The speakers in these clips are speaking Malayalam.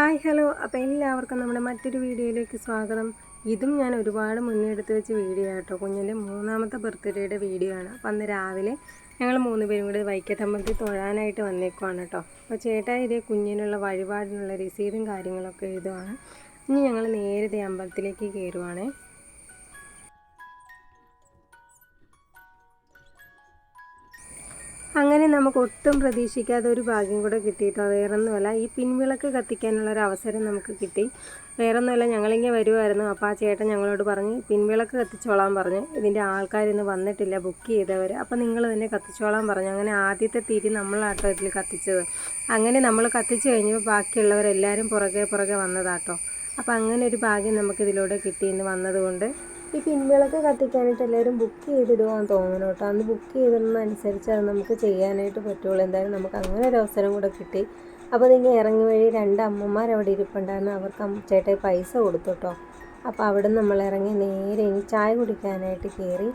Hi hello. അപ്പോൾ എല്ലാവർക്കും നമ്മുടെ മറ്റൊരു വീഡിയോയിലേക്ക് സ്വാഗതം. ഇതും ഞാൻ ഒരുപാട് മുന്നേ എടുത്ത് വെച്ച വീഡിയോ ആട്ടോ. കുഞ്ഞിന്റെ മൂന്നാമത്തെ ബർത്ത്ഡേയുടെ വീഡിയോ ആണ്. അപ്പം അന്ന് രാവിലെ ഞങ്ങൾ മൂന്ന് പേരും കൂടി വൈക്കത്തമ്പലത്തിൽ തൊഴാനായിട്ട് വന്നേക്കുവാണ് കേട്ടോ അപ്പോൾ ചേട്ടാ ഇതേ കുഞ്ഞിനുള്ള വഴിപാടിനുള്ള രസീതും കാര്യങ്ങളൊക്കെ എഴുതുവാണ്. ഇനി ഞങ്ങൾ നേരത്തെ അമ്പലത്തിലേക്ക് കയറുവാണേ അങ്ങനെ നമുക്ക് ഒട്ടും പ്രതീക്ഷിക്കാതെ ഒരു ഭാഗ്യം കൂടെ കിട്ടിയിട്ടോ. വേറൊന്നുമല്ല ഈ പിൻവിളക്ക് കത്തിക്കാനുള്ള ഒരു അവസരം നമുക്ക് കിട്ടി. വേറൊന്നുമല്ല ഞങ്ങളിങ്ങനെ വരുമായിരുന്നു അപ്പോൾ ആ ചേട്ടൻ ഞങ്ങളോട് പറഞ്ഞ് പിൻവിളക്ക് കത്തിച്ചോളാൻ പറഞ്ഞു. ഇതിന്റെ ആൾക്കാരിന്ന് വന്നിട്ടില്ല ബുക്ക് ചെയ്തവർ അപ്പോൾ നിങ്ങൾ തന്നെ കത്തിച്ചോളാൻ പറഞ്ഞു. അങ്ങനെ ആദ്യത്തെ തിരി നമ്മളാട്ടോ ഇതിൽ കത്തിച്ചത്. അങ്ങനെ നമ്മൾ കത്തിച്ചു കഴിഞ്ഞപ്പോൾ ബാക്കിയുള്ളവരെല്ലാവരും പുറകെ പുറകെ വന്നതാട്ടോ. അപ്പോൾ അങ്ങനെ ഒരു ഭാഗ്യം നമുക്കിതിലൂടെ കിട്ടിയെന്ന് കിട്ടി വന്നതുകൊണ്ട് ഈ പിൻവിളക്ക് കത്തിക്കാനായിട്ട് എല്ലാവരും ബുക്ക് ചെയ്തിടുവാന്ന് തോന്നുന്നു കേട്ടോ. അന്ന് ബുക്ക് ചെയ്തിടുന്നതനുസരിച്ച് അത് നമുക്ക് ചെയ്യാനായിട്ട് പറ്റുള്ളൂ. എന്തായാലും നമുക്ക് അങ്ങനെ ഒരു അവസരം കൂടെ കിട്ടി. അപ്പോൾ നിങ്ങൾ ഇറങ്ങി വഴി രണ്ട് അമ്മമാർ അവിടെ ഇരിപ്പുണ്ടായിരുന്നു. അവർക്ക് ചേട്ടായി പൈസ കൊടുത്തു കേട്ടോ. അപ്പോൾ അവിടെ നമ്മൾ ഇറങ്ങി നേരെ ഇനി ചായ കുടിക്കാനായിട്ട് കയറി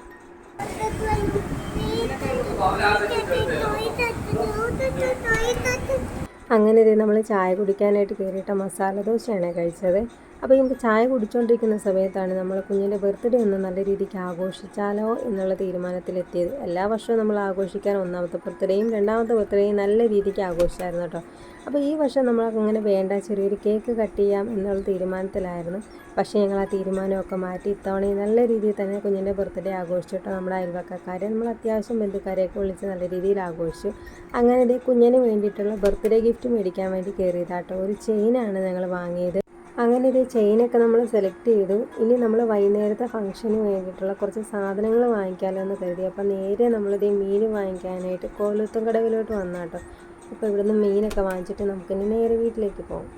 അങ്ങനെ ഇത് നമ്മൾ ചായ കുടിക്കാനായിട്ട് കയറിയിട്ട മസാല ദോശയാണ് കഴിച്ചത്. അപ്പോൾ ഇപ്പോൾ ചായ കുടിച്ചുകൊണ്ടിരിക്കുന്ന സമയത്താണ് നമ്മൾ കുഞ്ഞിന്റെ ബർത്ത്ഡേ ഒന്ന് നല്ല രീതിക്ക് ആഘോഷിച്ചാലോ എന്നുള്ള തീരുമാനത്തിലെത്തിയത്. എല്ലാ വർഷവും നമ്മൾ ആഘോഷിക്കാൻ ഒന്നാമത്തെ ബർത്ത്ഡേയും രണ്ടാമത്തെ ബർത്ത്ഡേയും നല്ല രീതിക്ക് ആഘോഷിച്ചായിരുന്നു കേട്ടോ. അപ്പോൾ ഈ വർഷം നമ്മൾ അങ്ങനെ വേണ്ട ചെറിയൊരു കേക്ക് കട്ട് ചെയ്യാം എന്നുള്ള തീരുമാനത്തിലായിരുന്നു. പക്ഷേ ഞങ്ങൾ ആ തീരുമാനമൊക്കെ മാറ്റി ഇത്തവണ നല്ല രീതിയിൽ തന്നെ കുഞ്ഞിന്റെ ബർത്ത്ഡേ ആഘോഷിച്ചിട്ട് നമ്മുടെ അയൽവക്കക്കാരെ. നമ്മൾ അത്യാവശ്യം ബന്ധുക്കാരെയൊക്കെ വിളിച്ച് നല്ല രീതിയിൽ ആഘോഷിച്ചു. അങ്ങനെ ഇതേ കുഞ്ഞിന് വേണ്ടിയിട്ടുള്ള ബർത്ത്ഡേ ഗിഫ്റ്റ് മേടിക്കാൻ വേണ്ടി കയറിയതാട്ടോ ഒരു ചെയിനാണ് ഞങ്ങൾ വാങ്ങിയത്. അങ്ങനെ ഒരു ചെയിനൊക്കെ നമ്മൾ സെലക്ട് ചെയ്തു. ഇനി നമ്മൾ വൈകുന്നേരത്തെ ഫംഗ്ഷന് വേണ്ടിയിട്ടുള്ള കുറച്ച് സാധനങ്ങൾ വാങ്ങിക്കാമല്ലോ എന്ന് കരുതി. അപ്പോൾ നേരെ നമ്മളിത് മീൻ വാങ്ങിക്കാനായിട്ട് കോലത്തും കടവിലോട്ട് വന്നാട്ടോ അപ്പോൾ ഇവിടുന്ന് മീനൊക്കെ വാങ്ങിച്ചിട്ട് നമുക്കിനി നേരെ വീട്ടിലേക്ക് പോകും.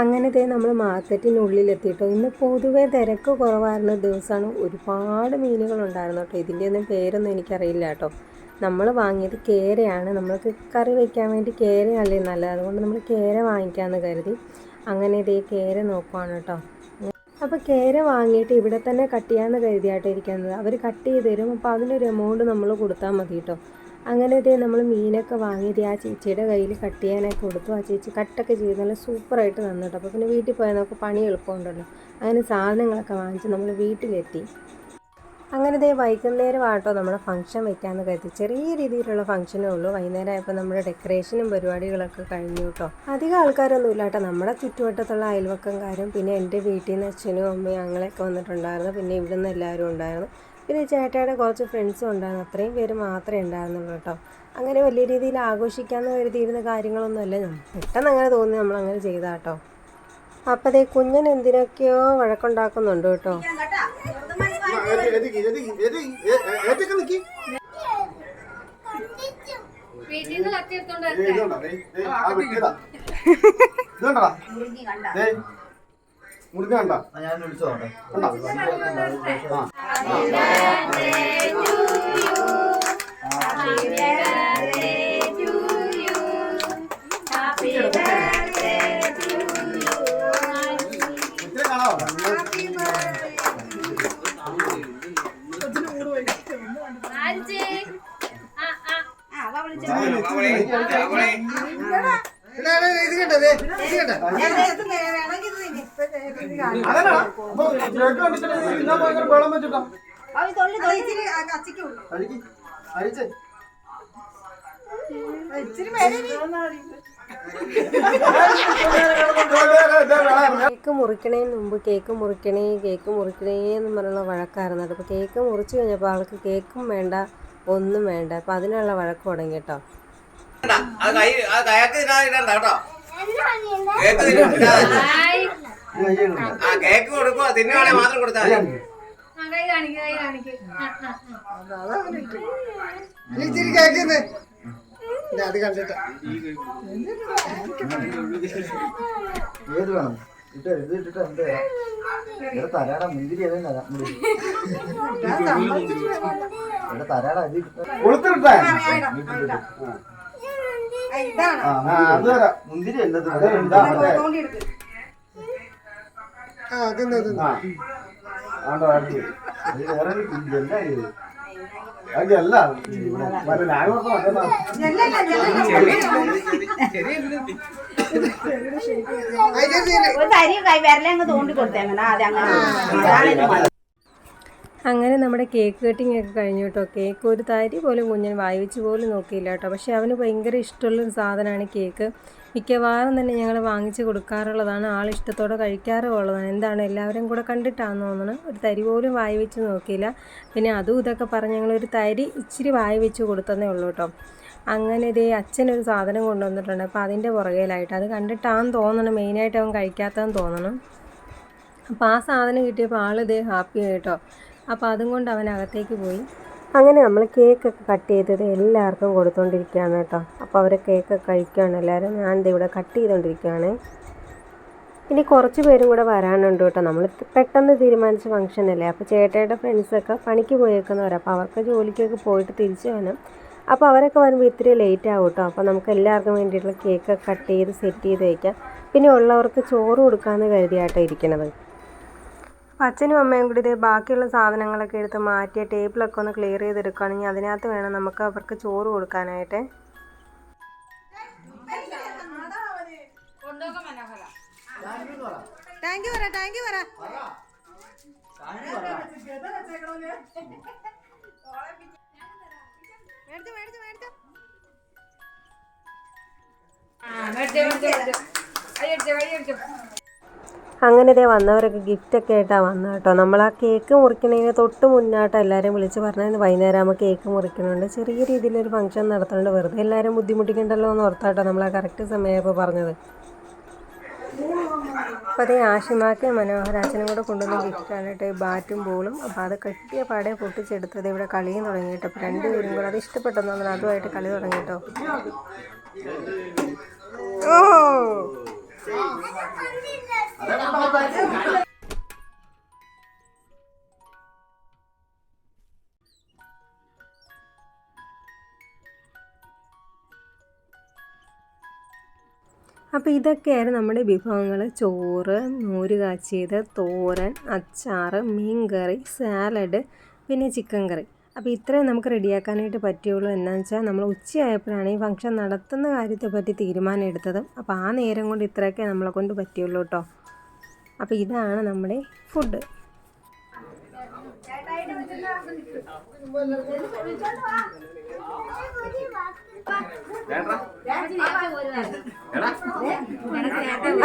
അങ്ങനെ ഇതേ നമ്മൾ മാർക്കറ്റിനുള്ളിലെത്തിയിട്ടോ. ഇന്ന് പൊതുവെ തിരക്ക് കുറവായിരുന്ന ദിവസമാണ് ഒരുപാട് മീനുകളുണ്ടായിരുന്നു കേട്ടോ. ഇതിന്റെ ഒന്നും പേരൊന്നും എനിക്കറിയില്ല കേട്ടോ. നമ്മൾ വാങ്ങിയത് കേരയാണ്. നമ്മൾക്ക് കറി വയ്ക്കാൻ വേണ്ടി കേരയല്ലേ നല്ലത്. അതുകൊണ്ട് നമ്മൾ കേര വാങ്ങിക്കാമെന്ന് കരുതി. അങ്ങനെ ഇതേ കേര നോക്കുവാണ് കേട്ടോ. അപ്പോൾ കേര വാങ്ങിയിട്ട് ഇവിടെ തന്നെ കട്ട് ചെയ്യാമെന്ന് കരുതിയായിട്ടിരിക്കുന്നത് അവർ കട്ട് ചെയ്ത് തരും. അപ്പോൾ അതിനൊരു എമൗണ്ട് നമ്മൾ കൊടുത്താൽ മതി കേട്ടോ. അങ്ങനെ ഇതേ നമ്മൾ മീനൊക്കെ വാങ്ങിയത് ആ ചേച്ചിയുടെ കയ്യിൽ കട്ട് ചെയ്യാനൊക്കെ കൊടുത്തു. ആ ചേച്ചി കട്ടൊക്കെ ചെയ്ത് നല്ല സൂപ്പറായിട്ട് തന്നു കേട്ടോ. അപ്പോൾ പിന്നെ വീട്ടിൽ പോയാൽ നമുക്ക് പണി എളുപ്പമുണ്ടല്ലോ. അങ്ങനെ സാധനങ്ങളൊക്കെ വാങ്ങിച്ച് നമ്മൾ വീട്ടിലെത്തി. അങ്ങനെ ദേ വൈകുന്നേരം ആട്ടോ നമ്മുടെ ഫംഗ്ഷൻ വെക്കാമെന്ന് കരുതി. ചെറിയ രീതിയിലുള്ള ഫംഗ്ഷനേ ഉള്ളൂ. വൈകുന്നേരം ആയപ്പോൾ നമ്മുടെ ഡെക്കറേഷനും പരിപാടികളൊക്കെ കഴിഞ്ഞു കേട്ടോ. അധികം ആൾക്കാരൊന്നും ഇല്ല കേട്ടോ. നമ്മുടെ ചുറ്റുവട്ടത്തുള്ള അയൽവക്കംകാരും പിന്നെ എന്റെ വീട്ടിൽ നിന്ന് അച്ഛനും അമ്മയും ഞങ്ങളൊക്കെ വന്നിട്ടുണ്ടായിരുന്നു. പിന്നെ ഇവിടുന്ന് എല്ലാവരും ഉണ്ടായിരുന്നു. പിന്നെ ചേട്ടയുടെ കുറച്ച് ഫ്രണ്ട്സും ഉണ്ടായിരുന്നു അത്രയും പേര് മാത്രമേ ഉണ്ടായിരുന്നുള്ളൂ കേട്ടോ അങ്ങനെ വലിയ രീതിയിൽ ആഘോഷിക്കാമെന്ന് കരുതിയിരുന്ന കാര്യങ്ങളൊന്നുമല്ല പെട്ടെന്ന് അങ്ങനെ തോന്നി നമ്മൾ അങ്ങനെ ചെയ്താ കേട്ടോ അപ്പോൾ ദേ കുഞ്ഞൻ എന്തിനൊക്കെയോ വഴക്കുണ്ടാക്കുന്നുണ്ട് കേട്ടോ വീട്ടിൽ നിന്ന് കത്തിയെടുത്തോണ്ട് മുടുക്കണ്ട ഞാൻ വിളിച്ചോട്ടെ. അതല്ല അപ്പൊ കേക്ക് കണ്ടിട്ട് തിന്നാൻ ഭയങ്കര വെള്ളം കേക്ക് മുറിക്കണേന് മുമ്പ് കേക്ക് മുറിക്കണേ കേക്ക് മുറിക്കണേ എന്ന് പറഞ്ഞുള്ള വഴക്കായിരുന്നു. കേട്ടോ അപ്പോൾ കേക്ക് മുറിച്ച് കഴിഞ്ഞപ്പോൾ ആൾക്ക് കേക്കും വേണ്ട ഒന്നും വേണ്ട. അപ്പം അതിനുള്ള വഴക്ക് തുടങ്ങി കേട്ടോ. കേട്ടോ. ആ കേക്ക് കേക്ക് തിന്നുവാണെ മാത്രം കൊടുത്താൽ ഇച്ചിരി കേക്കുന്നേ അത് കണ്ടിട്ടാ. ഏത് വേണം? ഇട്ട് ഇത് ഇട്ടിട്ട് എന്ത് ഇവിടെ തരാടാ മുന്തിരി എന്നാ തരാം. മുന്തിരി. ഇവിടെ തരാടാ ഇത്. ആ അത് തരാം. മുന്തിരി അല്ലത് അല്ല മറ്റേ ഞാൻ വിരലങ്ങ് തോണ്ടി അതെ അങ്ങനെ നമ്മുടെ കേക്ക് കട്ടിംഗ് ഒക്കെ കഴിഞ്ഞു കേട്ടോ. കേക്ക് ഒരു തരി പോലും കുഞ്ഞൻ വായിച്ച് പോലും നോക്കിയില്ല കേട്ടോ. പക്ഷെ അവന് ഭയങ്കര ഇഷ്ടമുള്ളൊരു സാധനമാണ് കേക്ക്. മിക്കവാറും തന്നെ ഞങ്ങൾ വാങ്ങിച്ച് കൊടുക്കാറുള്ളതാണ്. ആൾ ഇഷ്ടത്തോടെ കഴിക്കാറുള്ളതാണ് എന്താണ് എല്ലാവരും കൂടെ കണ്ടിട്ടാണെന്ന് തോന്നണം. ഒരു തരി പോലും വായി വെച്ച് നോക്കിയില്ല. പിന്നെ അതും ഇതൊക്കെ പറഞ്ഞ് ഞങ്ങളൊരു തരി ഇച്ചിരി വായി വെച്ച് കൊടുത്തതേ ഉള്ളൂ കേട്ടോ അങ്ങനെ ഇതേ അച്ഛനൊരു സാധനം കൊണ്ടുവന്നിട്ടുണ്ട്. അപ്പോൾ അതിന്റെ പുറകിലായിട്ട്. അത് കണ്ടിട്ടാന്ന് തോന്നണം. മെയിനായിട്ട് അവൻ കഴിക്കാത്തതെന്ന് തോന്നണം. അപ്പോൾ ആ സാധനം കിട്ടിയപ്പോൾ ആളിതേ ഇതേ ഹാപ്പി കേട്ടോ അപ്പോൾ അതും കൊണ്ട് അവൻ അകത്തേക്ക് പോയി. അങ്ങനെ നമ്മൾ കേക്കൊക്കെ കട്ട് ചെയ്തത് എല്ലാവർക്കും കൊടുത്തുകൊണ്ടിരിക്കുകയാണ് കേട്ടോ. അപ്പോൾ അവർ കേക്കൊക്കെ കഴിക്കുകയാണ് എല്ലാവരും. ദേ ഇവിടെ കട്ട് ചെയ്തുകൊണ്ടിരിക്കുകയാണ് ഇനി കുറച്ച് പേരും കൂടെ വരാനുണ്ട് കേട്ടോ. നമ്മൾ പെട്ടെന്ന് തീരുമാനിച്ച ഫംഗ്ഷൻ അല്ലേ? അപ്പോൾ ചേട്ടയുടെ ഫ്രണ്ട്സൊക്കെ പണിക്ക് പോയേക്കുന്നവരാണ് അപ്പോൾ അവർക്ക് ജോലിക്കൊക്കെ പോയിട്ട് തിരിച്ചു വേണം അപ്പോൾ അവരൊക്കെ വരുമ്പോൾ ഇത്തിരി ലേറ്റ് ആവും കേട്ടോ. അപ്പോൾ നമുക്ക് എല്ലാവർക്കും വേണ്ടിയിട്ടുള്ള കേക്ക് കട്ട് ചെയ്ത് സെറ്റ് ചെയ്ത് വയ്ക്കാം പിന്നെ ഉള്ളവർക്ക് ചോറ് കൊടുക്കാമെന്ന് കരുതിയാട്ടോ ഇരിക്കണത്. അപ്പോൾ അച്ഛനും അമ്മയും കൂടി ഇത് ബാക്കിയുള്ള സാധനങ്ങളൊക്കെ എടുത്ത് മാറ്റിയ ടേബിളൊക്കെ ഒന്ന് ക്ലിയർ ചെയ്തെടുക്കുകയാണെങ്കിൽ അതിനകത്ത് വേണം നമുക്ക് അവർക്ക് ചോറ് കൊടുക്കാനായിട്ട്. താങ്ക് യു പറ താങ്ക് യു പറ. മേടിച്ചു മേടിച്ചു മേടിച്ചു. അങ്ങനെ ഇതേ വന്നവരൊക്കെ ഗിഫ്റ്റൊക്കെ ആയിട്ടാണ് വന്നത് കേട്ടോ. നമ്മൾ ആ കേക്ക് മുറിക്കണതിന് തൊട്ട് മുന്നായിട്ട് എല്ലാവരും വിളിച്ച് പറഞ്ഞാൽ വൈകുന്നേരം ആകുമ്പോൾ കേക്ക് മുറിക്കണുണ്ട്. ചെറിയ രീതിയിലൊരു ഫംഗ്ഷൻ നടത്തുന്നുണ്ട് വെറുതെ എല്ലാവരും ബുദ്ധിമുട്ടിക്കണ്ടല്ലോ എന്ന് ഓർത്താട്ടോ നമ്മൾ ആ കറക്റ്റ് സമയമായപ്പോൾ പറഞ്ഞത്. അപ്പോൾ അതേ ആഷിമാക്ക് മനോഹരാച്ചനും കൂടെ കൊണ്ടുവന്ന ഗിഫ്റ്റാണ് കേട്ടോ. ബാറ്റും ബോളും. അപ്പോൾ അത് കെട്ടിയ പാടെ പൊട്ടിച്ചെടുത്തത് ഇവിടെ കളിയും തുടങ്ങിയിട്ട് അപ്പോൾ രണ്ടുപേരും കൂടെ അത് ഇഷ്ടപ്പെട്ടെന്ന് തോന്നുന്നു അതുമായിട്ട് കളി തുടങ്ങി കേട്ടോ. ഓ! അപ്പോൾ ഇതൊക്കെയായിരുന്നു നമ്മുടെ വിഭവങ്ങൾ ചോറ് മോര് കാച്ചിയത് തോരൻ അച്ചാറ് മീൻ കറി സാലഡ് പിന്നെ ചിക്കൻ കറി. അപ്പോൾ ഇത്രയും നമുക്ക് റെഡിയാക്കാനായിട്ട് പറ്റുള്ളൂ എന്താണെന്ന് വെച്ചാൽ നമ്മൾ ഉച്ചയായപ്പോഴാണ് ഈ ഫംഗ്ഷൻ നടത്തുന്ന കാര്യത്തെ പറ്റി തീരുമാനം എടുത്തത്. അപ്പോൾ ആ നേരം കൊണ്ട് ഇത്രയൊക്കെ നമ്മളെ കൊണ്ട് പറ്റുള്ളൂ കേട്ടോ. അപ്പോൾ ഇതാണ് നമ്മുടെ ഫുഡ്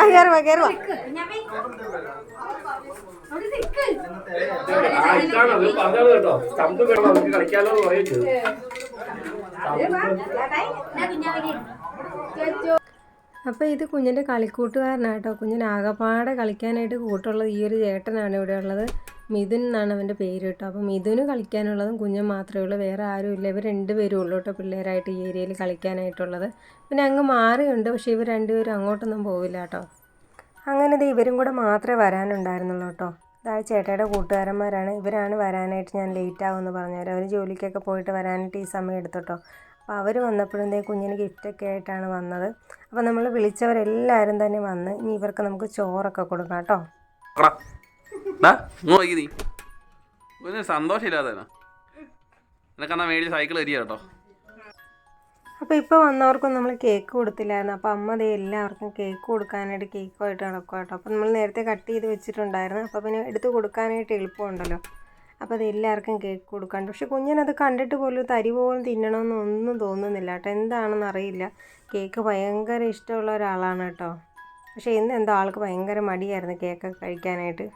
കയറുവാ കയറുവാ കളിക്കാലോ അപ്പോൾ ഇത് കുഞ്ഞിന്റെ കളിക്കൂട്ടുകാരനാണ് കേട്ടോ കുഞ്ഞിന് ആകപ്പാടെ കളിക്കാനായിട്ട് കൂട്ടുള്ളത് ഈ ഒരു ചേട്ടനാണ് ഇവിടെ ഉള്ളത്. മിഥുൻ എന്നാണ് അവന്റെ പേര് കേട്ടോ. അപ്പോൾ മിഥുന് കളിക്കാനുള്ളതും കുഞ്ഞൻ മാത്രമേ ഉള്ളൂ. വേറെ ആരും ഇല്ല. ഇവർ രണ്ടുപേരും ഉള്ളൂ കേട്ടോ പിള്ളേരായിട്ട് ഈ ഏരിയയിൽ കളിക്കാനായിട്ടുള്ളത്. പിന്നെ അങ്ങ് മാറിയുണ്ട്. പക്ഷേ ഇവർ രണ്ടുപേരും അങ്ങോട്ടൊന്നും പോവില്ല കേട്ടോ. അങ്ങനെ ഇത് ഇവരും കൂടെ മാത്രമേ വരാനുണ്ടായിരുന്നുള്ളൂ കേട്ടോ. അതായത് ചേട്ടയുടെ കൂട്ടുകാരന്മാരാണ്. ഇവരാണ് വരാനായിട്ട് ഞാൻ ലേറ്റ് ആവുമെന്ന് പറഞ്ഞവർ അവർ ജോലിക്കൊക്കെ പോയിട്ട് വരാനായിട്ട് ഈ സമയം എടുത്തോട്ടോ അപ്പോൾ അവർ വന്നപ്പോഴേ കുഞ്ഞിന് ഗിഫ്റ്റൊക്കെ ആയിട്ടാണ് വന്നത്. അപ്പോൾ നമ്മൾ വിളിച്ചവരെല്ലാവരും തന്നെ വന്ന് ഇനി ഇവർക്ക് നമുക്ക് ചോറൊക്കെ കൊടുക്കാം കേട്ടോ. സന്തോഷമില്ലാതെ നിനക്കെന്നാ മേടിച്ച് സൈക്കിൾ തരിക കേട്ടോ. അപ്പോൾ ഇപ്പോൾ വന്നവർക്കും നമ്മൾ കേക്ക് കൊടുത്തില്ലായിരുന്നു. അപ്പോൾ അമ്മ ദേ എല്ലാവർക്കും കേക്ക് കൊടുക്കാനായിട്ട് കേക്കുമായിട്ട് നടക്കുക കേട്ടോ. അപ്പോൾ നമ്മൾ നേരത്തെ കട്ട് ചെയ്ത് വെച്ചിട്ടുണ്ടായിരുന്നു. അപ്പോൾ പിന്നെ എടുത്ത് കൊടുക്കാനായിട്ട് എളുപ്പമുണ്ടല്ലോ. അപ്പോൾ അത് എല്ലാവർക്കും കേക്ക് കൊടുക്കാണ്ട്. പക്ഷെ കുഞ്ഞിനത് കണ്ടിട്ട് പോലും തരി പോലും തിന്നണമെന്നൊന്നും തോന്നുന്നില്ല കേട്ടോ. എന്താണെന്ന് അറിയില്ല. കേക്ക് ഭയങ്കര ഇഷ്ടമുള്ള ഒരാളാണ് കേട്ടോ. പക്ഷേ ഇന്ന് എന്തോ ആൾക്ക് ഭയങ്കര മടിയായിരുന്നു കേക്കൊക്കെ കഴിക്കാനായിട്ട്.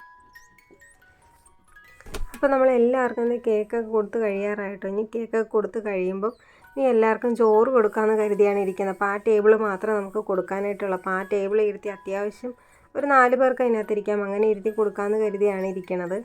അപ്പോൾ നമ്മൾ എല്ലാവർക്കും ഇന്ന് കേക്കൊക്കെ കൊടുത്ത് കഴിയാറായിട്ടോ. ഇനി കേക്കൊക്കെ കൊടുത്ത് കഴിയുമ്പം ഇനി എല്ലാവർക്കും ചോറ് കൊടുക്കാമെന്ന് കരുതിയാണ് ഇരിക്കുന്നത്. അപ്പോൾ ആ ടേബിൾ മാത്രം നമുക്ക് കൊടുക്കാനായിട്ടുള്ളൂ. അപ്പോൾ ആ ടേബിൾ ഇരുത്തി അത്യാവശ്യം ഒരു നാല് പേർക്ക് അതിനകത്തിരിക്കാം. അങ്ങനെ ഇരുത്തി കൊടുക്കാമെന്ന് കരുതിയാണ് ഇരിക്കണത്.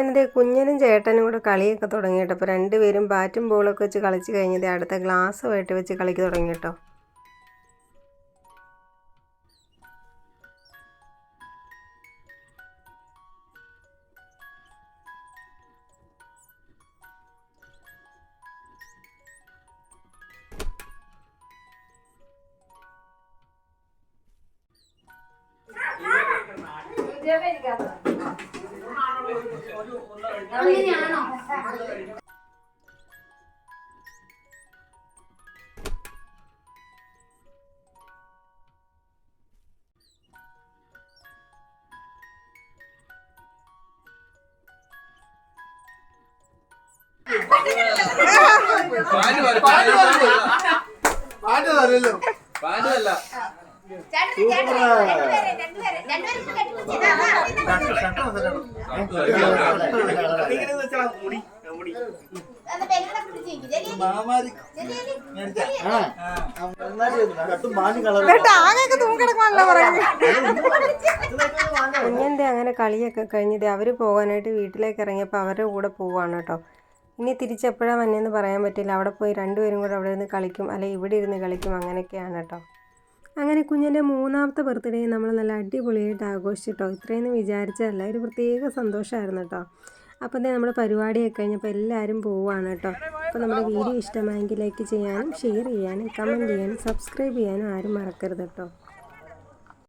അങ്ങനെ കുഞ്ഞനും ചേട്ടനും കൂടെ കളിയൊക്കെ തുടങ്ങി അപ്പോൾ രണ്ടുപേരും ബാറ്റും ബോളൊക്കെ വെച്ച് കളിച്ച് കഴിഞ്ഞത് അടുത്ത ഗ്ലാസ്സുമായിട്ട് വെച്ച് കളിക്ക് തുടങ്ങി കേട്ടോ. പാഞ്ഞു കളർ ആകെയൊക്കെ തൂങ്ങിടക്കുവാണല്ലോ പറയുന്നത് അങ്ങനെ കളിയൊക്കെ കഴിഞ്ഞത് അവർ പോകാനായിട്ട് വീട്ടിലേക്ക് ഇറങ്ങിയപ്പോൾ അവരുടെ കൂടെ പോവാണ് കേട്ടോ. ഇനി തിരിച്ചെപ്പോഴാണ് വന്നതെന്ന് പറയാൻ പറ്റില്ല. അവിടെ പോയി രണ്ടുപേരും കൂടെ അവിടെ ഇരുന്ന് കളിക്കും. അല്ലെങ്കിൽ ഇവിടെ ഇരുന്ന് കളിക്കും. അങ്ങനെയൊക്കെയാണ് കേട്ടോ. അങ്ങനെ കുഞ്ഞിന്റെ മൂന്നാമത്തെ ബർത്ത്ഡേ നമ്മൾ നല്ല അടിപൊളിയായിട്ട് ആഘോഷിച്ചിട്ടോ? ഇത്രയൊന്നും വിചാരിച്ചതല്ല. ഒരു പ്രത്യേക സന്തോഷമായിരുന്നു കേട്ടോ. അപ്പം തന്നെ നമ്മുടെ പരിപാടിയൊക്കെ കഴിഞ്ഞപ്പോൾ എല്ലാവരും പോവുകയാണ് കേട്ടോ. അപ്പോൾ നമ്മുടെ വീഡിയോ ഇഷ്ടമായെങ്കിൽ ലൈക്ക് ചെയ്യാനും ഷെയർ ചെയ്യാനും കമന്റ് ചെയ്യാനും സബ്സ്ക്രൈബ് ചെയ്യാനും ആരും മറക്കരുത് കേട്ടോ.